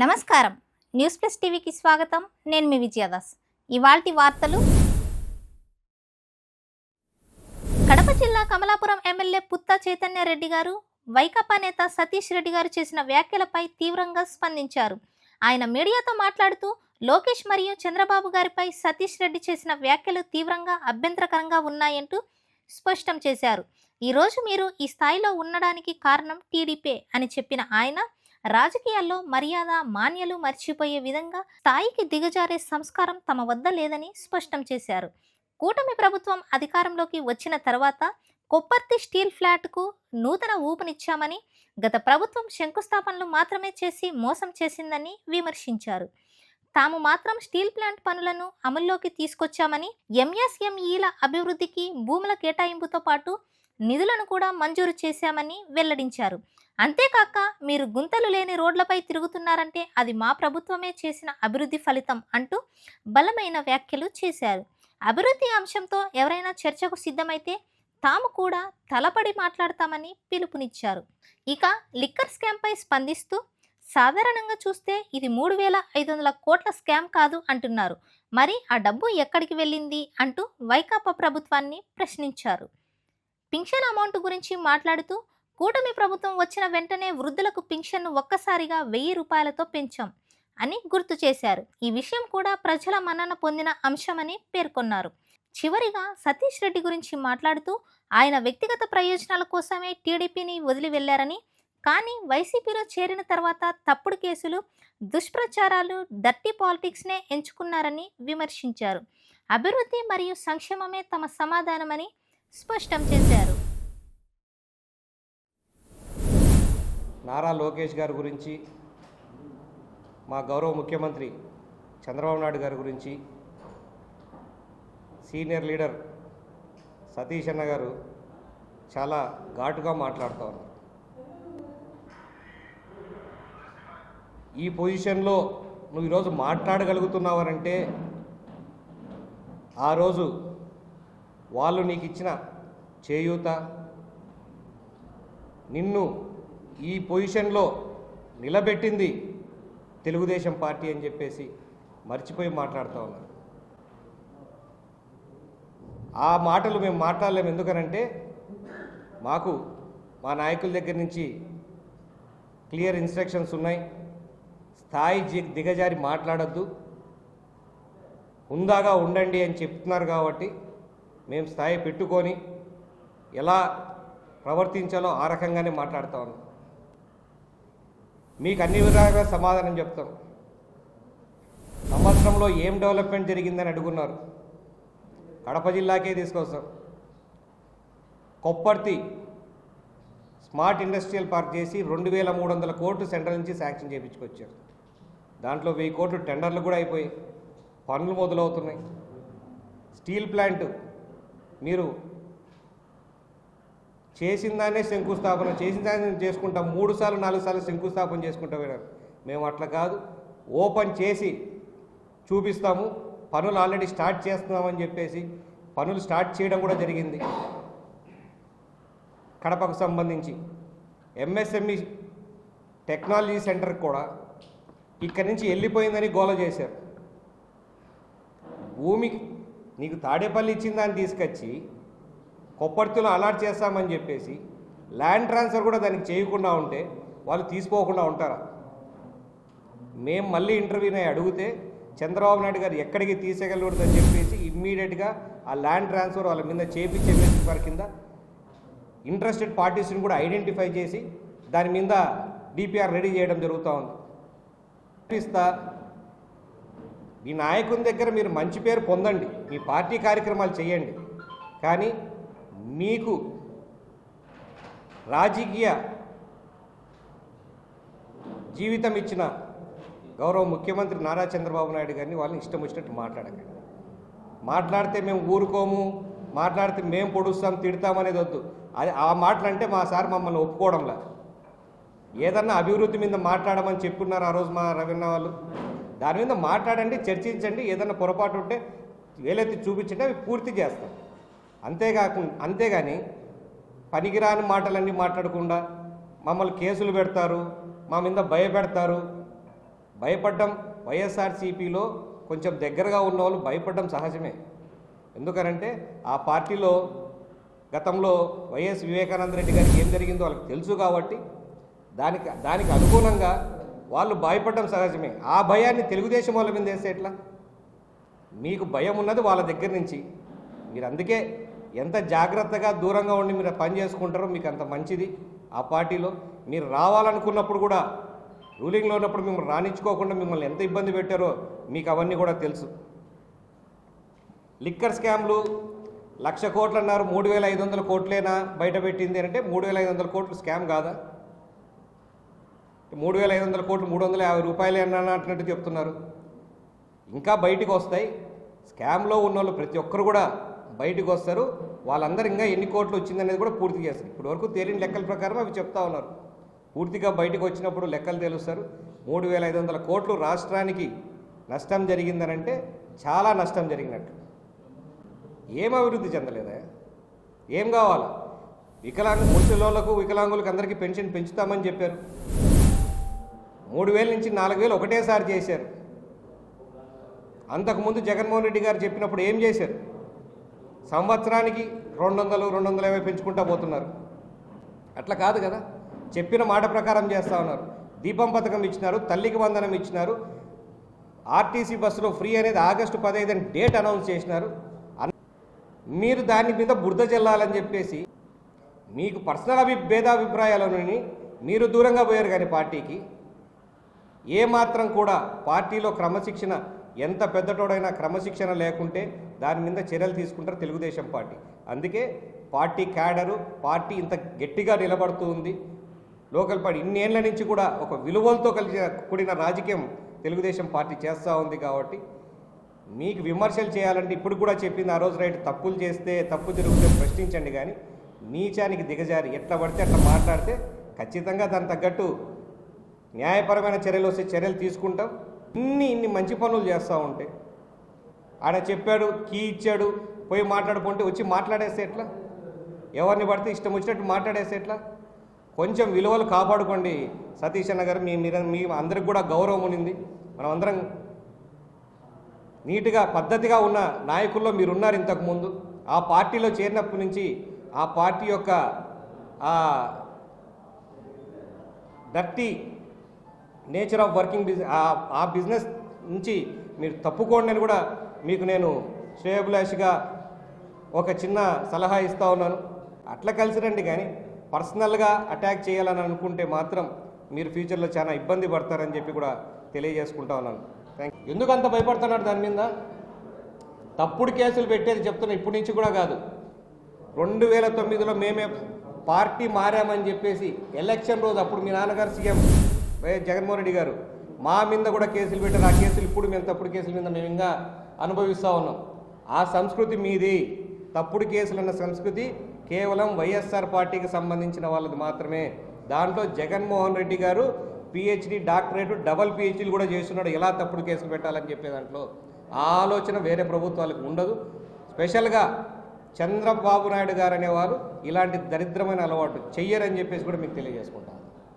నమస్కారం. News plus టీవీకి స్వాగతం. నేను మీ విజయదాస్. ఇవాల్టి వార్తలు. కడప జిల్లా కమలాపురం ఎమ్మెల్యే పుత్త చైతన్య రెడ్డి గారు వైకాపా నేత సతీష్ రెడ్డి గారు చేసిన వ్యాఖ్యలపై తీవ్రంగా స్పందించారు. ఆయన మీడియాతో మాట్లాడుతూ లోకేష్ మరియు చంద్రబాబు గారిపై సతీష్ రెడ్డి చేసిన వ్యాఖ్యలు తీవ్రంగా అభ్యంతరకరంగా ఉన్నాయంటూ స్పష్టం చేశారు. ఈరోజు మీరు ఈ స్థాయిలో ఉండడానికి కారణం టీడీపీ అని చెప్పిన ఆయన రాజకీయాల్లో మర్యాద మాన్యలు మర్చిపోయే విధంగా స్థాయికి దిగజారే సంస్కారం తమ వద్ద లేదని స్పష్టం చేశారు. కూటమి ప్రభుత్వం అధికారంలోకి వచ్చిన తర్వాత కొప్పర్తి స్టీల్ ఫ్లాట్కు నూతన ఊపునిచ్చామని గత ప్రభుత్వం శంకుస్థాపనలు మాత్రమే చేసి మోసం చేసిందని విమర్శించారు. తాము మాత్రం స్టీల్ ప్లాంట్ పనులను అమల్లోకి తీసుకొచ్చామని ఎంఎస్ఎంఈల అభివృద్ధికి భూముల కేటాయింపుతో పాటు నిధులను కూడా మంజూరు చేశామని వెల్లడించారు. అంతేకాక మీరు గుంతలు లేని రోడ్లపై తిరుగుతున్నారంటే అది మా ప్రభుత్వమే చేసిన అభివృద్ధి ఫలితం అంటూ బలమైన వ్యాఖ్యలు చేశారు. అభివృద్ధి అంశంతో ఎవరైనా చర్చకు సిద్ధమైతే తాము కూడా తలపడి మాట్లాడతామని పిలుపునిచ్చారు. ఇక లిక్కర్ స్కామ్పై స్పందిస్తూ సాధారణంగా చూస్తే ఇది మూడు వేల ఐదు వందల కోట్ల స్కామ్ కాదు అంటున్నారు. మరి ఆ డబ్బు ఎక్కడికి వెళ్ళింది అంటూ వైకాపా ప్రభుత్వాన్ని ప్రశ్నించారు. పింఛన్ అమౌంట్ గురించి మాట్లాడుతూ కూటమి ప్రభుత్వం వచ్చిన వెంటనే వృద్ధులకు పింఛన్ను ఒక్కసారిగా వెయ్యి రూపాయలతో పెంచాం అని గుర్తు చేశారు. ఈ విషయం కూడా ప్రజల మన్నన పొందిన అంశమని పేర్కొన్నారు. చివరిగా సతీష్ రెడ్డి గురించి మాట్లాడుతూ ఆయన వ్యక్తిగత ప్రయోజనాల కోసమే టీడీపీని వదిలి వెళ్ళారని కానీ వైసీపీలో చేరిన తర్వాత తప్పుడు కేసులు దుష్ప్రచారాలు డర్టీ పాలిటిక్స్నే ఎంచుకున్నారని విమర్శించారు. అభివృద్ధి మరియు సంక్షేమమే తమ సమాధానమని స్పష్టం చేశారు. నారా లోకేష్ గారి గురించి మా గౌరవ ముఖ్యమంత్రి చంద్రబాబు నాయుడు గారి గురించి సీనియర్ లీడర్ సతీష్ అన్న గారు చాలా ఘాటుగా మాట్లాడుతూ ఉన్నారు. ఈ పొజిషన్లో నువ్వు ఈరోజు మాట్లాడగలుగుతున్నావనంటే ఆ రోజు వాళ్ళు నీకు ఇచ్చిన చేయూత నిన్ను ఈ పొజిషన్లో నిలబెట్టింది తెలుగుదేశం పార్టీ అని చెప్పేసి మర్చిపోయి మాట్లాడుతూ ఉన్నారు. ఆ మాటలు మేము మాట్లాడలేము ఎందుకనంటే మాకు మా నాయకుల దగ్గర నుంచి క్లియర్ ఇన్స్ట్రక్షన్స్ ఉన్నాయి. స్థాయి దిగజారి మాట్లాడద్దు. హుందాగా ఉండండి అని చెప్తున్నారు కాబట్టి మేము స్థాయి పెట్టుకొని ఎలా ప్రవర్తించాలో ఆ రకంగానే మాట్లాడుతూ ఉన్నాం. మీకు అన్ని విధాలుగా సమాధానం చెప్తాం. సంవత్సరంలో ఏం డెవలప్మెంట్ జరిగిందని అడుగున్నారు. కడప జిల్లాకే తీసుకొస్తాం. కొప్పర్తి స్మార్ట్ ఇండస్ట్రియల్ పార్క్ చేసి రెండు వేల మూడు వందల కోట్లు సెంట్రల్ నుంచి శాంక్షన్ చేయించుకొచ్చారు. దాంట్లో వెయ్యి కోట్లు టెండర్లు కూడా అయిపోయాయి. పనులు మొదలవుతున్నాయి. స్టీల్ ప్లాంట్ మీరు చేసిన దాన్నే శంకుస్థాపన చేసిన దాన్ని చేసుకుంటాం మూడు సార్లు నాలుగు సార్లు శంకుస్థాపన చేసుకుంటాం మేము అట్లా కాదు. ఓపెన్ చేసి చూపిస్తాము. పనులు ఆల్రెడీ స్టార్ట్ చేస్తున్నామని చెప్పేసి పనులు స్టార్ట్ చేయడం కూడా జరిగింది. కడపకు సంబంధించి ఎంఎస్ఎంఈ టెక్నాలజీ సెంటర్ కూడా ఇక్కడి నుంచి వెళ్ళిపోయిందని గోల చేశారు. భూమికి నీకు తాడేపల్లి ఇచ్చిందాన్ని తీసుకొచ్చి కొప్పర్తిలో అలాట్ చేస్తామని చెప్పేసి ల్యాండ్ ట్రాన్స్ఫర్ కూడా దానికి చేయకుండా ఉంటే వాళ్ళు తీసుకోకుండా ఉంటారా? మేము మళ్ళీ ఇంటర్వ్యూని అడిగితే చంద్రబాబు నాయుడు గారు ఎక్కడికి తీసేయగలకూడదని చెప్పేసి ఇమ్మీడియట్గా ఆ ల్యాండ్ ట్రాన్స్ఫర్ వాళ్ళ మీద చేపించే వారి కింద ఇంట్రెస్టెడ్ పార్టీస్ని కూడా ఐడెంటిఫై చేసి దాని మీద డిపిఆర్ రెడీ చేయడం జరుగుతూ ఉంది. ఇస్తా మీ నాయకుని దగ్గర మీరు మంచి పేరు పొందండి మీ పార్టీ కార్యక్రమాలు చేయండి. కానీ మీకు రాజకీయ జీవితం ఇచ్చిన గౌరవ ముఖ్యమంత్రి నారా చంద్రబాబు నాయుడు గారిని వాళ్ళని ఇష్టం వచ్చినట్టు మాట్లాడకండి మాట్లాడితే మేము ఊరుకోము మాట్లాడితే మేము పొడుస్తాం తిడతాం అనేది వద్దు. అది ఆ మాటలు అంటే మా సార్ మమ్మల్ని ఒప్పుకోవడంలా. ఏదన్నా అభివృద్ధి మీద మాట్లాడమని చెప్పున్నారు ఆ రోజు మా రవీణ వాళ్ళు. దాని మీద మాట్లాడండి చర్చించండి ఏదైనా పొరపాటు ఉంటే వేలెత్తి చూపించండి అవి పూర్తి చేస్తాం. అంతేకాకుండా అంతేగాని పనికిరాని మాటలన్నీ మాట్లాడకుండా మమ్మల్ని కేసులు పెడతారు మా మీద భయపెడతారు. భయపడ్డం వైఎస్ఆర్సీపీలో కొంచెం దగ్గరగా ఉన్న వాళ్ళు భయపడడం సహజమే. ఎందుకనంటే ఆ పార్టీలో గతంలో వైఎస్ వివేకానంద రెడ్డి గారికి ఏం జరిగిందో వాళ్ళకి తెలుసు కాబట్టి దానికి దానికి అనుగుణంగా వాళ్ళు భయపడడం సహజమే. ఆ భయాన్ని తెలుగుదేశం వాళ్ళ మీద వేస్తే ఎట్లా? మీకు భయం ఉన్నది వాళ్ళ దగ్గర నుంచి. మీరు అందుకే ఎంత జాగ్రత్తగా దూరంగా ఉండి మీరు పని చేసుకుంటారో మీకు అంత మంచిది. ఆ పార్టీలో మీరు రావాలనుకున్నప్పుడు కూడా రూలింగ్లో ఉన్నప్పుడు మిమ్మల్ని రాణించుకోకుండా మిమ్మల్ని ఎంత ఇబ్బంది పెట్టారో మీకు అవన్నీ కూడా తెలుసు. లిక్కర్ స్కామ్లు లక్ష కోట్లు అన్నారు మూడు వేల ఐదు వందల కోట్లేనా బయట పెట్టింది అంటే మూడు వేల ఐదు వందల కోట్లు స్కామ్ కాదా? మూడు వేల ఐదు వందల కోట్లు మూడు వందల యాభై రూపాయలే అన్నట్టు చెప్తున్నారు. ఇంకా బయటికి వస్తాయి. స్కామ్లో ఉన్న వాళ్ళు ప్రతి ఒక్కరు కూడా బయటికి వస్తారు. వాళ్ళందరూ ఇంకా ఎన్ని కోట్లు వచ్చిందనేది కూడా పూర్తి చేస్తారు. ఇప్పటి వరకు తేలిన లెక్కల ప్రకారం అవి చెప్తా ఉన్నారు. పూర్తిగా బయటకు వచ్చినప్పుడు లెక్కలు తెలుస్తారు. మూడు వేల ఐదు వందల కోట్లు రాష్ట్రానికి నష్టం జరిగిందనంటే చాలా నష్టం జరిగినట్టు. ఏం అభివృద్ధి చెందలేదా? ఏం కావాలా? వికలాంగ ముసలిళ్ళకు వికలాంగులకు అందరికీ పెన్షన్ పెంచుతామని చెప్పారు. మూడు వేల నుంచి నాలుగు వేలు ఒకటేసారి చేశారు. అంతకుముందు జగన్మోహన్ రెడ్డి గారు చెప్పినప్పుడు ఏం చేశారు? సంవత్సరానికి రెండు వందలు రెండు వందల యాభై పెంచుకుంటా పోతున్నారు. అట్లా కాదు కదా? చెప్పిన మాట ప్రకారం చేస్తా ఉన్నారు. దీపం పథకం ఇచ్చినారు తల్లికి వందనం ఇచ్చినారు. ఆర్టీసీ బస్సులో ఫ్రీ అనేది ఆగస్టు పదహైదు అని డేట్ అనౌన్స్ చేసినారు. మీరు దాని మీద బురద చెల్లాలని చెప్పేసి మీకు పర్సనల్ అభి భేదాభిప్రాయాలని మీరు దూరంగా పోయారు కానీ పార్టీకి. ఏ మాత్రం కూడా పార్టీలో క్రమశిక్షణ ఎంత పెద్దటోడైనా క్రమశిక్షణ లేకుంటే దాని మీద చర్యలు తీసుకుంటారు తెలుగుదేశం పార్టీ. అందుకే పార్టీ క్యాడరు పార్టీ ఇంత గట్టిగా నిలబడుతూ ఉంది. లోకల్ పార్టీ ఇన్నేళ్ళ నుంచి కూడా ఒక విలువలతో కలిసి కూడిన రాజకీయం తెలుగుదేశం పార్టీ చేస్తూ ఉంది కాబట్టి మీకు విమర్శలు చేయాలంటే ఇప్పుడు కూడా చెప్పింది ఆ రోజు రైట్ తప్పులు చేస్తే తప్పు జరిగితే ప్రశ్నించండి కానీ నీచానికి దిగజారి ఎట్లా పడితే అట్లా మాట్లాడితే ఖచ్చితంగా దానికి తగ్గట్టు న్యాయపరమైన చర్యలు వస్తే చర్యలు తీసుకుంటాం. ఇన్ని ఇన్ని మంచి పనులు చేస్తూ ఉంటే. ఆడ చెప్పాడు కీ ఇచ్చాడు పోయి మాట్లాడుకుంటే వచ్చి మాట్లాడేస్తే ఎట్లా? ఎవరిని పడితే ఇష్టం వచ్చినట్టు మాట్లాడేస్తే ఎట్లా? కొంచెం విలువలు కాపాడుకోండి. సతీష్ అన్న గారు మీ మీద మీ అందరికి కూడా గౌరవం ఉంది మనం అందరం నీట్గా పద్ధతిగా ఉన్న నాయకుల్లో మీరున్నారు ఇంతకుముందు ఆ పార్టీలో చేరినప్పటి నుంచి ఆ పార్టీ యొక్క dirty nature of working business ఆ బిజినెస్ నుంచి మీరు తప్పుకోండి అని కూడా మీకు నేను శ్రేయభిలాషిగా ఒక చిన్న సలహా ఇస్తూ ఉన్నాను. అట్లా కలిసి రండి కానీ పర్సనల్గా అటాక్ చేయాలని అనుకుంటే మాత్రం మీరు ఫ్యూచర్లో చాలా ఇబ్బంది పడతారని చెప్పి కూడా తెలియజేసుకుంటా ఉన్నాను. థ్యాంక్ ఎందుకు అంత భయపడుతున్నాడు దాని మీద? తప్పుడు కేసులు పెట్టేది చెప్తున్నా ఇప్పటి నుంచి కూడా కాదు. రెండు వేల తొమ్మిదిలో మేమే పార్టీ మారామని చెప్పేసి ఎలక్షన్ రోజు అప్పుడు మీ నాన్నగారు సీఎం వైఎస్ జగన్మోహన్ రెడ్డి గారు మా మీద కూడా కేసులు పెట్టారు ఆ కేసులు ఇప్పుడు మేము తప్పుడు కేసుల మీద మేము ఇంకా అనుభవిస్తూ ఉన్నాం. ఆ సంస్కృతి మీది. తప్పుడు కేసులు అన్న సంస్కృతి కేవలం వైఎస్ఆర్ పార్టీకి సంబంధించిన వాళ్ళది మాత్రమే. దాంట్లో జగన్మోహన్ రెడ్డి గారు పిహెచ్డి డాక్టరేట్ డబల్ పిహెచ్డీలు కూడా చేస్తున్నాడు. ఎలా తప్పుడు కేసులు పెట్టాలని చెప్పే దాంట్లో ఆ ఆలోచన వేరే ప్రభుత్వాలకు ఉండదు. స్పెషల్గా చంద్రబాబు నాయుడు గారు అనేవారు ఇలాంటి దరిద్రమైన అలవాటు చెయ్యరని చెప్పేసి కూడా మీకు తెలియజేసుకుంటాను.